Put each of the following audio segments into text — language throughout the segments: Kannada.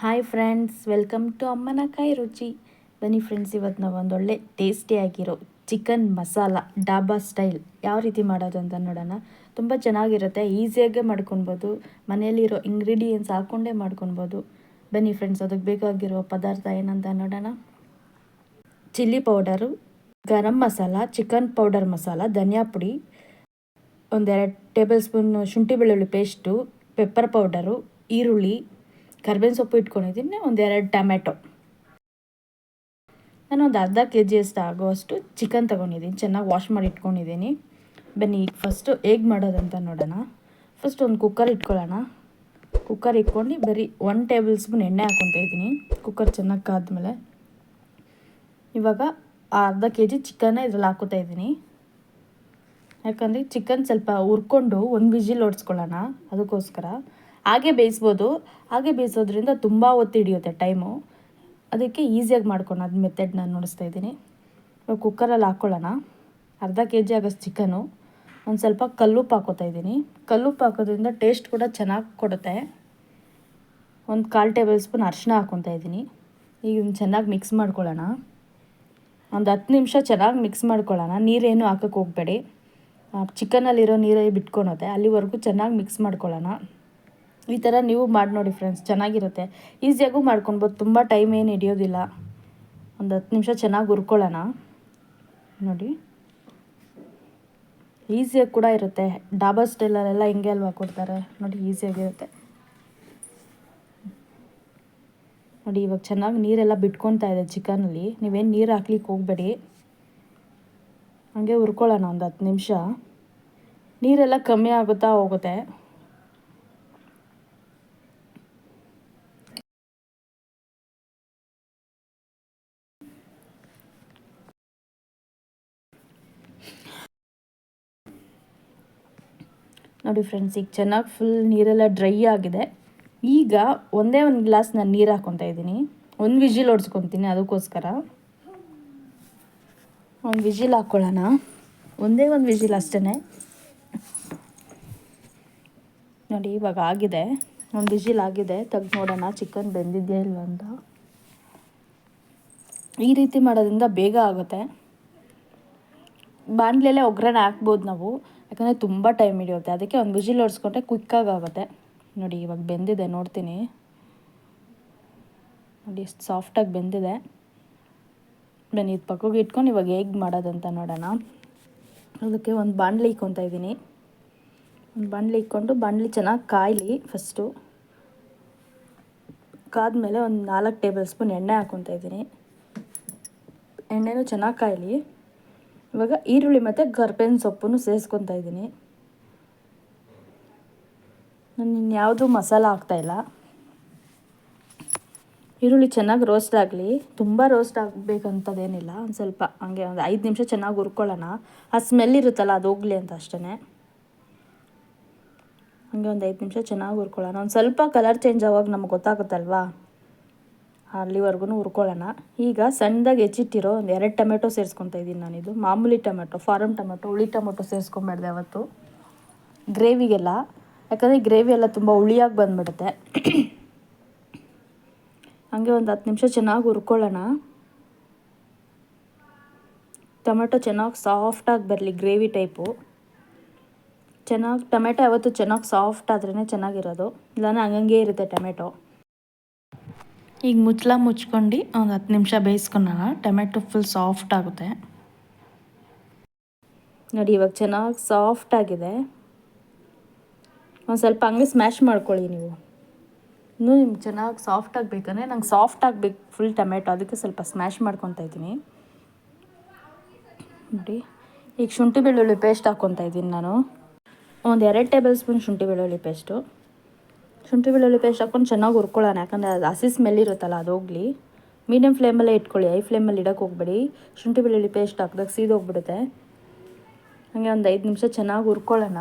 ಹಾಯ್ ಫ್ರೆಂಡ್ಸ್ ವೆಲ್ಕಮ್ ಟು ಅಮ್ಮನ ಕಾಯಿ ರುಚಿ ಬನ್ನಿ ಫ್ರೆಂಡ್ಸ್ ಇವತ್ತು ನಾವು ಒಂದೊಳ್ಳೆ ಟೇಸ್ಟಿಯಾಗಿರೋ ಚಿಕನ್ ಮಸಾಲ ಡಾಬಾ ಸ್ಟೈಲ್ ಯಾವ ರೀತಿ ಮಾಡೋದು ಅಂತ ನೋಡೋಣ. ತುಂಬ ಚೆನ್ನಾಗಿರುತ್ತೆ ಈಸಿಯಾಗೇ ಮಾಡ್ಕೊಬೋದು ಮನೆಯಲ್ಲಿರೋ ಇಂಗ್ರೀಡಿಯೆಂಟ್ಸ್ ಹಾಕ್ಕೊಂಡೇ ಮಾಡ್ಕೊಬೋದು ಬನ್ನಿ ಫ್ರೆಂಡ್ಸ್ ಅದಕ್ಕೆ ಬೇಕಾಗಿರೋ ಪದಾರ್ಥ ಏನಂತ ನೋಡೋಣ. Chilli powder garam masala chicken powder masala ಧನಿಯಾ ಪುಡಿ, ಒಂದೆರಡು ಟೇಬಲ್ ಸ್ಪೂನ್ ಶುಂಠಿ ಬೆಳ್ಳುಳ್ಳಿ ಪೇಸ್ಟು ಪೆಪ್ಪರ್ ಪೌಡರು ಈರುಳ್ಳಿ ಕರ್ಬೇವಿನ ಸೊಪ್ಪು ಇಟ್ಕೊಂಡಿದ್ದೀನಿ, ಒಂದೆರಡು ಟೊಮೆಟೊ. ನಾನು ಒಂದು ಅರ್ಧ ಕೆ ಜಿಯಷ್ಟು ಆಗುವಷ್ಟು ಚಿಕನ್ ತೊಗೊಂಡಿದ್ದೀನಿ, ಚೆನ್ನಾಗಿ ವಾಶ್ ಮಾಡಿ ಇಟ್ಕೊಂಡಿದ್ದೀನಿ. ಬನ್ನಿ, ಈಗ ಫಸ್ಟು ಹೇಗೆ ಮಾಡೋದಂತ ನೋಡೋಣ. ಫಸ್ಟ್ ಒಂದು ಕುಕ್ಕರ್ ಇಟ್ಕೊಳ್ಳೋಣ. ಕುಕ್ಕರ್ ಇಟ್ಕೊಂಡು ಬರೀ ಒನ್ ಟೇಬಲ್ ಸ್ಪೂನ್ ಎಣ್ಣೆ ಹಾಕ್ಕೊತಾ ಇದ್ದೀನಿ ಕುಕ್ಕರ್ ಚೆನ್ನಾಗಿ ಕಾದ್ಮೇಲೆ. ಇವಾಗ ಅರ್ಧ ಕೆ ಜಿ ಚಿಕನ್ನ ಇದ್ರಲ್ಲಿ ಹಾಕೋತಾ ಇದ್ದೀನಿ. ಯಾಕಂದರೆ ಚಿಕನ್ ಸ್ವಲ್ಪ ಹುರ್ಕೊಂಡು ಒಂದು ವಿಜಿಲ್ ಓಡಿಸ್ಕೊಳ್ಳೋಣ ಅದಕ್ಕೋಸ್ಕರ. ಹಾಗೆ ಬೇಯಿಸ್ಬೋದು. ಹಾಗೆ ಬೇಯಿಸೋದ್ರಿಂದ ತುಂಬ ಹೊತ್ತು ಹಿಡಿಯುತ್ತೆ ಟೈಮು ಅದಕ್ಕೆ ಈಸಿಯಾಗಿ ಮಾಡ್ಕೊಂಡು ಅದು ಮೆಥಡ್ ನಾನು ನೋಡಿಸ್ತಾ ಇದ್ದೀನಿ. ಇವಾಗ ಕುಕ್ಕರಲ್ಲಿ ಹಾಕ್ಕೊಳ್ಳೋಣ ಅರ್ಧ ಕೆ ಜಿ ಆಗೋಷ್ಟು ಚಿಕನು ಒಂದು ಸ್ವಲ್ಪ ಕಲ್ಲುಪ್ಪು ಹಾಕೋತಾ ಇದ್ದೀನಿ. ಕಲ್ಲುಪ್ಪು ಹಾಕೋದ್ರಿಂದ ಟೇಸ್ಟ್ ಕೂಡ ಚೆನ್ನಾಗಿ ಕೊಡುತ್ತೆ. ಒಂದು ಕಾಲು ಟೇಬಲ್ ಸ್ಪೂನ್ ಅರಿಶಿನ ಹಾಕ್ಕೊತಾ ಇದ್ದೀನಿ. ಈಗ ಚೆನ್ನಾಗಿ ಮಿಕ್ಸ್ ಮಾಡ್ಕೊಳ್ಳೋಣ. ಒಂದು ಹತ್ತು ನಿಮಿಷ ಚೆನ್ನಾಗಿ ಮಿಕ್ಸ್ ಮಾಡ್ಕೊಳ್ಳೋಣ. ನೀರೇನು ಹಾಕೋಕ್ಕೆ ಹೋಗಬೇಡಿ. ಚಿಕನಲ್ಲಿರೋ ನೀರೇ ಬಿಟ್ಕೊಳತ್ತೆ. ಅಲ್ಲಿವರೆಗೂ ಚೆನ್ನಾಗಿ ಮಿಕ್ಸ್ ಮಾಡ್ಕೊಳ್ಳೋಣ. ಈ ಥರ ನೀವು ಮಾಡಿ ನೋಡಿ ಫ್ರೆಂಡ್ಸ್ ಚೆನ್ನಾಗಿರುತ್ತೆ. ಈಸಿಯಾಗೂ ಮಾಡ್ಕೊಳ್ಬೋದು ತುಂಬ ಟೈಮ್ ಏನು ಹಿಡಿಯೋದಿಲ್ಲ. ಒಂದು ಹತ್ತು ನಿಮಿಷ ಚೆನ್ನಾಗಿ ಹುರ್ಕೊಳ್ಳೋಣ. ನೋಡಿ. ಈಸಿಯಾಗಿ ಕೂಡ ಇರುತ್ತೆ. ಡಾಬಾ ಸ್ಟೈಲಲ್ಲೆಲ್ಲ ಹಿಂಗೆ ಅಲ್ವಾ ಕೊಡ್ತಾರೆ. ನೋಡಿ ಈಸಿಯಾಗಿರುತ್ತೆ ನೋಡಿ, ಇವಾಗ ಚೆನ್ನಾಗಿ ನೀರೆಲ್ಲ ಬಿಟ್ಕೊತಾ ಇದೆ ಚಿಕನಲ್ಲಿ. ನೀವೇನು ನೀರು ಹಾಕ್ಲಿಕ್ಕೆ ಹೋಗಬೇಡಿ. ಹಂಗೆ ಹುರ್ಕೊಳ್ಳೋಣ ಒಂದು ಹತ್ತು ನಿಮಿಷ. ನೀರೆಲ್ಲ ಕಮ್ಮಿ ಆಗುತ್ತಾ ಹೋಗುತ್ತೆ. ನೋಡಿ ಫ್ರೆಂಡ್ಸ್ ಈಗ ಚೆನ್ನಾಗಿ ಫುಲ್ ನೀರೆಲ್ಲ ಡ್ರೈ ಆಗಿದೆ. ಈಗ ಒಂದೇ ಒಂದು ಗ್ಲಾಸ್ ನಾನು ನೀರು ಹಾಕ್ಕೊತಾ ಇದ್ದೀನಿ. ಒಂದು ವಿಜಿಲ್ ಹೊಡ್ಸ್ಕೊತೀನಿ ಅದಕ್ಕೋಸ್ಕರ. ಒಂದು ವಿಜಿಲ್ ಹಾಕ್ಕೊಳ್ಳೋಣ ಒಂದೇ ಒಂದು ವಿಜಿಲ್ ಅಷ್ಟೇ ನೋಡಿ, ಇವಾಗ ಆಗಿದೆ. ಒಂದು ವಿಜಿಲ್ ಆಗಿದೆ. ತೆಗ್ದು ನೋಡೋಣ, ಚಿಕನ್ ಬೆಂದಿದೆಯಾ ಇಲ್ಲ ಅಂತ. ಈ ರೀತಿ ಮಾಡೋದ್ರಿಂದ ಬೇಗ ಆಗುತ್ತೆ. ಬಾಣಲೆಲ್ಲೇ ಒಗ್ಗರಣೆ ಹಾಕ್ಬೋದು ನಾವು. ಯಾಕಂದರೆ ತುಂಬ ಟೈಮ್ ಹಿಡಿಯುತ್ತೆ. ಅದಕ್ಕೆ ಒಂದು ವಿಜಿಲ್ ಹೊಡ್ಸ್ಕೊಂಡ್ರೆ ಕ್ವಿಕ್ಕಾಗಿ ಆಗುತ್ತೆ. ನೋಡಿ, ಇವಾಗ ಬೆಂದಿದೆ, ನೋಡ್ತೀನಿ. ನೋಡಿ, ಎಷ್ಟು ಸಾಫ್ಟಾಗಿ ಬೆಂದಿದೆ. ನಾನು ಇದು ಪಕ್ಕಗೆ ಇಟ್ಕೊಂಡು ಇವಾಗ ಹೇಗೆ ಮಾಡೋದಂತ ನೋಡೋಣ. ಅದಕ್ಕೆ ಒಂದು ಬಾಣಲಿ ಇಕ್ಕೊತಾ ಇದ್ದೀನಿ. ಒಂದು ಬಾಣಲಿ ಇಕ್ಕೊಂಡು, ಬಾಣಲಿ ಚೆನ್ನಾಗಿ ಕಾಯಲಿ ಫಸ್ಟು ಕಾದ್ಮೇಲೆ ಒಂದು ನಾಲ್ಕು ಟೇಬಲ್ ಸ್ಪೂನ್ ಎಣ್ಣೆ ಹಾಕ್ಕೊತಾ ಇದ್ದೀನಿ. ಎಣ್ಣೆನೂ ಚೆನ್ನಾಗಿ ಕಾಯಲಿ. ಇವಾಗ ಈರುಳ್ಳಿ ಮತ್ತು ಕರ್ಬೇವಿನ ಸೊಪ್ಪನ್ನು ಸೇರಿಸ್ಕೊತಾ ಇದ್ದೀನಿ. ನಾನು ಇನ್ಯಾವುದು ಮಸಾಲ ಹಾಕ್ತಾಯಿಲ್ಲ ಈರುಳ್ಳಿ ಚೆನ್ನಾಗಿ ರೋಸ್ಟ್ ಆಗಲಿ, ತುಂಬ ರೋಸ್ಟ್ ಆಗಬೇಕಂತದೇನಿಲ್ಲ, ಒಂದು ಸ್ವಲ್ಪ ಹಂಗೆ ಒಂದು ಐದು ನಿಮಿಷ ಚೆನ್ನಾಗಿ ಹುರ್ಕೊಳ್ಳೋಣ. ಆ ಸ್ಮೆಲ್ ಇರುತ್ತಲ್ಲ, ಅದು ಹೋಗಲಿ ಅಂತ ಅಷ್ಟೇ ಹಂಗೆ ಒಂದು ಐದು ನಿಮಿಷ ಚೆನ್ನಾಗಿ ಹುರ್ಕೊಳ್ಳೋಣ. ಒಂದು ಸ್ವಲ್ಪ ಕಲರ್ ಚೇಂಜ್ ಆವಾಗ ನಮ್ಗೆ ಗೊತ್ತಾಗುತ್ತಲ್ವಾ? ಅಲ್ಲಿವರೆಗೂ ಹುರ್ಕೊಳ್ಳೋಣ. ಈಗ ಸಣ್ಣದಾಗಿ ಹೆಚ್ಚಿಟ್ಟಿರೋ ಒಂದು ಎರಡು ಟೊಮೆಟೊ ಸೇರಿಸ್ಕೊತಾ ಇದ್ದೀನಿ ನಾನಿದು ಮಾಮೂಲಿ ಟೊಮೆಟೊ ಫಾರಮ್ ಟೊಮೆಟೊ, ಹುಳಿ ಟೊಮೆಟೊ ಸೇರಿಸ್ಕೊಂಬೇಡ್ದೆ ಅವತ್ತು ಗ್ರೇವಿಗೆಲ್ಲ, ಯಾಕಂದರೆ ಗ್ರೇವಿ ಎಲ್ಲ ತುಂಬ ಹುಳಿಯಾಗಿ ಬಂದುಬಿಡುತ್ತೆ. ಹಾಗೆ ಒಂದು ಹತ್ತು ನಿಮಿಷ ಚೆನ್ನಾಗಿ ಹುರ್ಕೊಳ್ಳೋಣ. ಟೊಮೆಟೊ ಚೆನ್ನಾಗಿ ಸಾಫ್ಟಾಗಿ ಬರಲಿ, ಗ್ರೇವಿ ಟೈಪು. ಚೆನ್ನಾಗಿ ಟೊಮೆಟೊ ಯಾವತ್ತು ಚೆನ್ನಾಗಿ ಸಾಫ್ಟ್ ಆದ್ರೇ ಚೆನ್ನಾಗಿರೋದು. ಇಲ್ಲಾಂದ್ರೆ ಹಂಗಂಗೆ ಇರುತ್ತೆ ಟೊಮೆಟೊ. ಈಗ ಮುಚ್ಚಲ ಮುಚ್ಕೊಂಡು ಒಂದು ಹತ್ತು ನಿಮಿಷ ಬೇಯಿಸ್ಕೊಳ್ಳೋಣ ಟೊಮೆಟೊ ಫುಲ್ ಸಾಫ್ಟ್ ಆಗುತ್ತೆ. ನೋಡಿ ಇವಾಗ ಚೆನ್ನಾಗಿ ಸಾಫ್ಟ್ ಆಗಿದೆ. ಒಂದು ಸ್ವಲ್ಪ ಹಂಗೆ ಸ್ಮ್ಯಾಶ್ ಮಾಡ್ಕೊಳ್ಳಿ ನೀವು. ಇನ್ನೂ ನಿಮ್ಗೆ ಚೆನ್ನಾಗಿ ಸಾಫ್ಟ್ ಆಗಬೇಕಂದ್ರೆ ನಂಗೆ ಸಾಫ್ಟ್ ಆಗಬೇಕು ಫುಲ್ ಟೊಮೆಟೊ ಅದಕ್ಕೆ ಸ್ವಲ್ಪ ಸ್ಮ್ಯಾಶ್ ಮಾಡ್ಕೊತಾ ಇದ್ದೀನಿ. ನೋಡಿ ಈಗ ಶುಂಠಿ ಬೆಳ್ಳುಳ್ಳಿ ಪೇಸ್ಟ್ ಹಾಕ್ಕೊತಾ ಇದ್ದೀನಿ ನಾನು. ಒಂದು ಎರಡು ಟೇಬಲ್ ಸ್ಪೂನ್ ಶುಂಠಿ ಬೆಳ್ಳುಳ್ಳಿ ಪೇಸ್ಟು ಶುಂಠಿ ಬೆಳ್ಳುಳ್ಳಿ ಪೇಸ್ಟ್ ಹಾಕ್ಕೊಂಡು ಚೆನ್ನಾಗಿ ಹುರ್ಕೊಳ್ಳೋಣ. ಯಾಕಂದರೆ ಅದು ಹಸಿ ಸ್ಮೆಲ್ ಇರುತ್ತಲ್ಲ, ಅದು ಹೋಗಲಿ. ಮೀಡಿಯಮ್ ಫ್ಲೇಮಲ್ಲೇ ಇಟ್ಕೊಳ್ಳಿ. ಐ ಫ್ಲೇಮಲ್ಲಿ ಇಡೋಕ್ಕೆ ಹೋಗ್ಬೇಡಿ. ಶುಂಠಿ ಬೆಳ್ಳುಳ್ಳಿ ಪೇಸ್ಟ್ ಹಾಕಿದಾಗ ಸೀದೋಗ್ಬಿಡುತ್ತೆ. ಹಾಗೆ ಒಂದು ಐದು ನಿಮಿಷ ಚೆನ್ನಾಗಿ ಹುರ್ಕೊಳ್ಳೋಣ.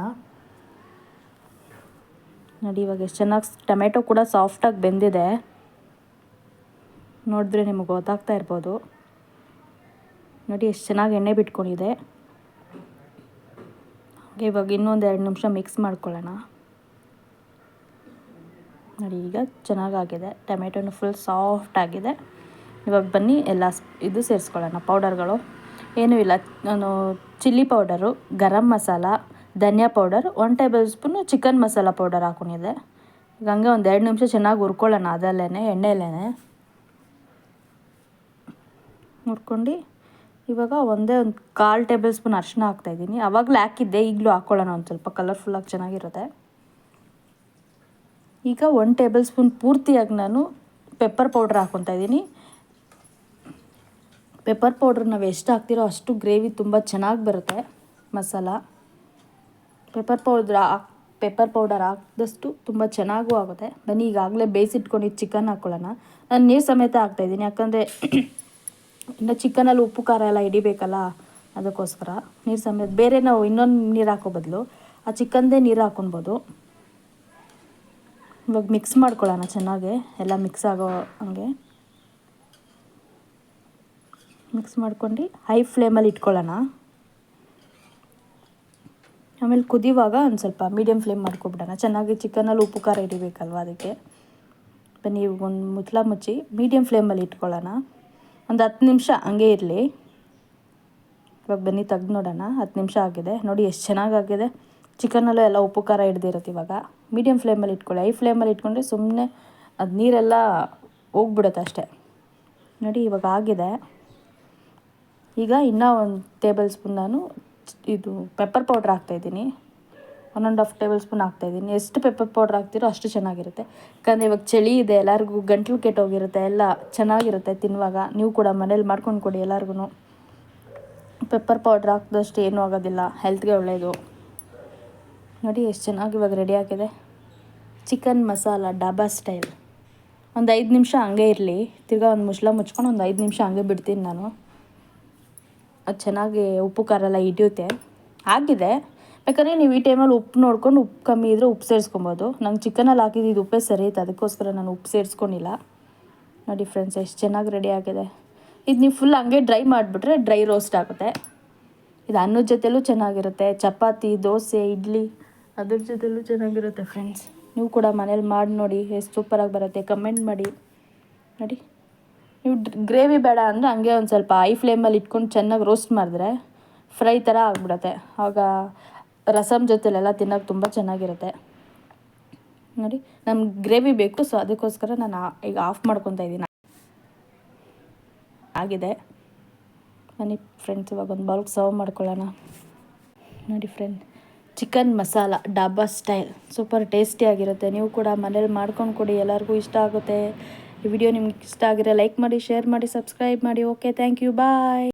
ನೋಡಿ, ಇವಾಗ ಎಷ್ಟು ಚೆನ್ನಾಗಿ ಟೊಮೆಟೊ ಕೂಡ ಸಾಫ್ಟಾಗಿ ಬೆಂದಿದೆ. ನೋಡಿದ್ರೆ ನಿಮಗೆ ಗೊತ್ತಾಗ್ತಾ ಇರ್ಬೋದು. ನೋಡಿ, ಎಷ್ಟು ಚೆನ್ನಾಗಿ ಎಣ್ಣೆ ಬಿಟ್ಕೊಂಡಿದೆ. ಹಾಗೆ ಇವಾಗ ಇನ್ನೊಂದು ಎರಡು ನಿಮಿಷ ಮಿಕ್ಸ್ ಮಾಡ್ಕೊಳ್ಳೋಣ. ನೋಡಿ, ಈಗ ಚೆನ್ನಾಗಾಗಿದೆ. ಟೊಮೆಟೊನು ಫುಲ್ ಸಾಫ್ಟ್ ಆಗಿದೆ. ಇವಾಗ ಬನ್ನಿ, ಎಲ್ಲ ಇದು ಸೇರಿಸ್ಕೊಳ್ಳೋಣ ಪೌಡರ್ಗಳು ಏನೂ ಇಲ್ಲ, ನಾನು ಚಿಲ್ಲಿ ಪೌಡರು ಗರಂ ಮಸಾಲ ಧನಿಯಾ powder one tablespoon chicken masala powder ಹಾಕೊಂಡಿದ್ದೆ. ಈಗ ಹಂಗೆ ಒಂದು ಎರಡು ನಿಮಿಷ ಚೆನ್ನಾಗಿ ಹುರ್ಕೊಳ್ಳೋಣ ಅದಲ್ಲೇ ಎಣ್ಣೆಲೇ ಹುರ್ಕೊಂಡು, ಇವಾಗ ಒಂದೇ ಒಂದು ಕಾಲು ಟೇಬಲ್ ಸ್ಪೂನ್ ಅರಿಶಿನ ಹಾಕ್ತಾಯಿದ್ದೀನಿ ಆವಾಗಲೇ ಹಾಕಿದ್ದೆ, ಈಗಲೂ ಹಾಕ್ಕೊಳ್ಳೋಣ ಒಂದು ಸ್ವಲ್ಪ ಕಲರ್ಫುಲ್ಲಾಗಿ ಚೆನ್ನಾಗಿರುತ್ತೆ. ಈಗ ಒನ್ ಟೇಬಲ್ ಸ್ಪೂನ್ ಪೂರ್ತಿಯಾಗಿ ನಾನು ಪೆಪ್ಪರ್ ಪೌಡ್ರ್ ಹಾಕ್ಕೊತಾ ಇದ್ದೀನಿ. ಪೆಪ್ಪರ್ ಪೌಡ್ರ್ ನಾವು ಎಷ್ಟು ಹಾಕ್ತಿರೋ ಅಷ್ಟು ಗ್ರೇವಿ ತುಂಬ ಚೆನ್ನಾಗಿ ಬರುತ್ತೆ ಮಸಾಲ. ಪೆಪ್ಪರ್ ಪೌಡ್ರ್ ಹಾಕ್ ಪೆಪ್ಪರ್ ಪೌಡರ್ ಹಾಕಿದಷ್ಟು ತುಂಬ ಚೆನ್ನಾಗೂ ಆಗುತ್ತೆ. ಬನ್ನಿ, ಈಗಾಗಲೇ ಬೇಯಿಸಿಟ್ಕೊಂಡಿದ್ದು ಚಿಕನ್ ಹಾಕ್ಕೊಳ್ಳೋಣ ನಾನು ನೀರು ಸಮೇತ ಹಾಕ್ತಾಯಿದ್ದೀನಿ ಯಾಕಂದರೆ ಇನ್ನು ಚಿಕನಲ್ಲಿ ಉಪ್ಪು, ಖಾರ ಎಲ್ಲ ಹಿಡಿಬೇಕಲ್ಲ, ಅದಕ್ಕೋಸ್ಕರ. ನೀರು ಸಮೇತ, ಬೇರೆ ನಾವು ಇನ್ನೊಂದು ನೀರು ಹಾಕೋ ಬದಲು ಆ ಚಿಕನ್ದೇ ನೀರು ಹಾಕೊಬೋದು ಇವಾಗ ಮಿಕ್ಸ್ ಮಾಡ್ಕೊಳ್ಳೋಣ ಚೆನ್ನಾಗೆ. ಎಲ್ಲ ಮಿಕ್ಸ್ ಆಗೋ ಹಂಗೆ. ಮಿಕ್ಸ್ ಮಾಡ್ಕೊಂಡು ಹೈ ಫ್ಲೇಮಲ್ಲಿ ಇಟ್ಕೊಳ್ಳೋಣ. ಆಮೇಲೆ ಕುದಿಯುವಾಗ ಒಂದು ಸ್ವಲ್ಪ ಮೀಡಿಯಮ್ ಫ್ಲೇಮ್ ಮಾಡ್ಕೊಬಿಡೋಣ. ಚೆನ್ನಾಗಿ ಚಿಕನಲ್ಲಿ ಉಪ್ಪು ಖಾರ ಹಿಡಿಬೇಕಲ್ವ ಅದಕ್ಕೆ. ಬನ್ನಿ ಒಂದು ಮುತ್ಲ ಮುಚ್ಚಿ ಮೀಡಿಯಮ್ ಫ್ಲೇಮಲ್ಲಿ ಇಟ್ಕೊಳ್ಳೋಣ. ಒಂದು ಹತ್ತು ನಿಮಿಷ ಹಂಗೆ ಇರಲಿ. ಇವಾಗ ಬನ್ನಿ, ತೆಗ್ದು ನೋಡೋಣ. ಹತ್ತು ನಿಮಿಷ ಆಗಿದೆ. ನೋಡಿ, ಎಷ್ಟು ಚೆನ್ನಾಗಾಗಿದೆ ಚಿಕನಲ್ಲೂ ಎಲ್ಲ ಉಪ್ಪು ಖಾರ ಹಿಡ್ದಿರುತ್ತೆ ಇವಾಗ. ಮೀಡಿಯಮ್ ಫ್ಲೇಮಲ್ಲಿ ಇಟ್ಕೊಳ್ಳಿ. ಐ ಫ್ಲೇಮಲ್ಲಿ ಇಟ್ಕೊಂಡ್ರೆ ಸುಮ್ಮನೆ ಅದು ನೀರೆಲ್ಲ ಹೋಗ್ಬಿಡುತ್ತೆ ಅಷ್ಟೇ. ನೋಡಿ ಇವಾಗ ಆಗಿದೆ. ಈಗ ಇನ್ನೂ ಒಂದು ಟೇಬಲ್ ಸ್ಪೂನ್ ನಾನು ಇದು ಪೆಪ್ಪರ್ ಪೌಡ್ರ್ ಹಾಕ್ತಾಯಿದ್ದೀನಿ one and half table spoon ಹಾಕ್ತಾಯಿದ್ದೀನಿ ಎಷ್ಟು ಪೆಪ್ಪರ್ ಪೌಡ್ರ್ ಹಾಕ್ತಿರೋ ಅಷ್ಟು ಚೆನ್ನಾಗಿರುತ್ತೆ. ಯಾಕಂದರೆ ಇವಾಗ ಚಳಿ ಇದೆ, ಎಲ್ಲರಿಗೂ ಗಂಟ್ಲು ಕೆಟ್ಟೋಗಿರುತ್ತೆ, ಎಲ್ಲ ಚೆನ್ನಾಗಿರುತ್ತೆ ತಿನ್ನುವಾಗ. ನೀವು ಕೂಡ ಮನೇಲಿ ಮಾಡ್ಕೊಂಡು ಕೊಡಿ ಎಲ್ಲರಿಗೂ ಪೆಪ್ಪರ್ ಪೌಡ್ರ್ ಹಾಕ್ದಷ್ಟು ಏನೂ ಆಗೋದಿಲ್ಲ. ಹೆಲ್ತ್ಗೆ ಒಳ್ಳೆಯದು ನೋಡಿ ಎಷ್ಟು ಚೆನ್ನಾಗಿ ಇವಾಗ ರೆಡಿ ಆಗಿದೆ. ಚಿಕನ್ ಮಸಾಲ ಡಾಬಾ ಸ್ಟೈಲ್ ಒಂದು ಐದು ನಿಮಿಷ ಹಂಗೆ ಇರಲಿ. ತಿರ್ಗಾ ಒಂದು ಮುಚ್ಚಳ ಮುಚ್ಕೊಂಡು ಒಂದು ಐದು ನಿಮಿಷ ಹಂಗೆ ಬಿಡ್ತೀನಿ ನಾನು. ಅದು ಚೆನ್ನಾಗಿ ಉಪ್ಪು ಖಾರ ಎಲ್ಲ ಹಿಡಿಯುತ್ತೆ. ಆಗಿದೆ. ಯಾಕಂದರೆ ನೀವು ಈ ಟೈಮಲ್ಲಿ ಉಪ್ಪು ನೋಡ್ಕೊಂಡು ಉಪ್ಪು ಕಮ್ಮಿ ಇದ್ದರೆ ಉಪ್ಪು ಸೇರಿಸ್ಕೊಬೋದು. ನಂಗೆ ಚಿಕನಲ್ಲಿ ಹಾಕಿದ್ದು ಉಪ್ಪೇ ಸರಿ ಇತ್ತು. ಅದಕ್ಕೋಸ್ಕರ ನಾನು ಉಪ್ಪು ಸೇರಿಸ್ಕೊಂಡಿಲ್ಲ. ನೋಡಿ ಫ್ರೆಂಡ್ಸ್ ಎಷ್ಟು ಚೆನ್ನಾಗಿ ರೆಡಿ ಆಗಿದೆ. ಇದು ನೀವು ಫುಲ್ ಹಂಗೆ ಡ್ರೈ ಮಾಡಿಬಿಟ್ರೆ ಡ್ರೈ ರೋಸ್ಟ್ ಆಗುತ್ತೆ. ಇದು ಅನ್ನದ ಜೊತೆಲೂ ಚೆನ್ನಾಗಿರುತ್ತೆ. ಚಪಾತಿ, ದೋಸೆ, ಇಡ್ಲಿ. ಅದ್ರ ಜೊತೆಲೂ ಚೆನ್ನಾಗಿರುತ್ತೆ ಫ್ರೆಂಡ್ಸ್ ನೀವು ಕೂಡ ಮನೇಲಿ ಮಾಡಿ ನೋಡಿ ಎಷ್ಟು ಸೂಪರಾಗಿ ಬರುತ್ತೆ ಕಮೆಂಟ್ ಮಾಡಿ. ನೋಡಿ. ನೀವು ಗ್ರೇವಿ ಬೇಡ ಅಂದರೆ ಹಂಗೆ ಒಂದು ಸ್ವಲ್ಪ ಐ ಫ್ಲೇಮಲ್ಲಿ ಇಟ್ಕೊಂಡು ಚೆನ್ನಾಗಿ ರೋಸ್ಟ್ ಮಾಡಿದ್ರೆ ಫ್ರೈ ಥರ ಆಗಿಬಿಡತ್ತೆ. ಆಗ ರಸಮ್ ಜೊತೆಲೆಲ್ಲ ತಿನ್ನೋಕೆ ತುಂಬ ಚೆನ್ನಾಗಿರುತ್ತೆ. ನೋಡಿ, ನಮ್ಗೆ ಗ್ರೇವಿ ಬೇಕು ಸೊ ಅದಕ್ಕೋಸ್ಕರ ನಾನು ಈಗ ಆಫ್ ಮಾಡ್ಕೊತಾ ಇದ್ದೀನಿ ಆಗಿದೆ. ಬನ್ನಿ ಫ್ರೆಂಡ್ಸ್ ಇವಾಗ ಒಂದು ಬೌಲ್ಗೆ ಸರ್ವ್ ಮಾಡ್ಕೊಳ್ಳೋಣ. ನೋಡಿ friend chicken masala, dhaba style. Super ಟೇಸ್ಟಿಯಾಗಿರುತ್ತೆ ನೀವು ಕೂಡ ಮನೇಲಿ ಮಾಡ್ಕೊಂಡು ಕೊಡಿ. ಎಲ್ಲರಿಗೂ ಇಷ್ಟ ಆಗುತ್ತೆ. ಈ ವಿಡಿಯೋ ನಿಮ್ಗೆ ಇಷ್ಟ ಆಗಿರೋ ಲೈಕ್ ಮಾಡಿ, ಶೇರ್ ಮಾಡಿ, ಸಬ್ಸ್ಕ್ರೈಬ್ ಮಾಡಿ. Okay thank you bye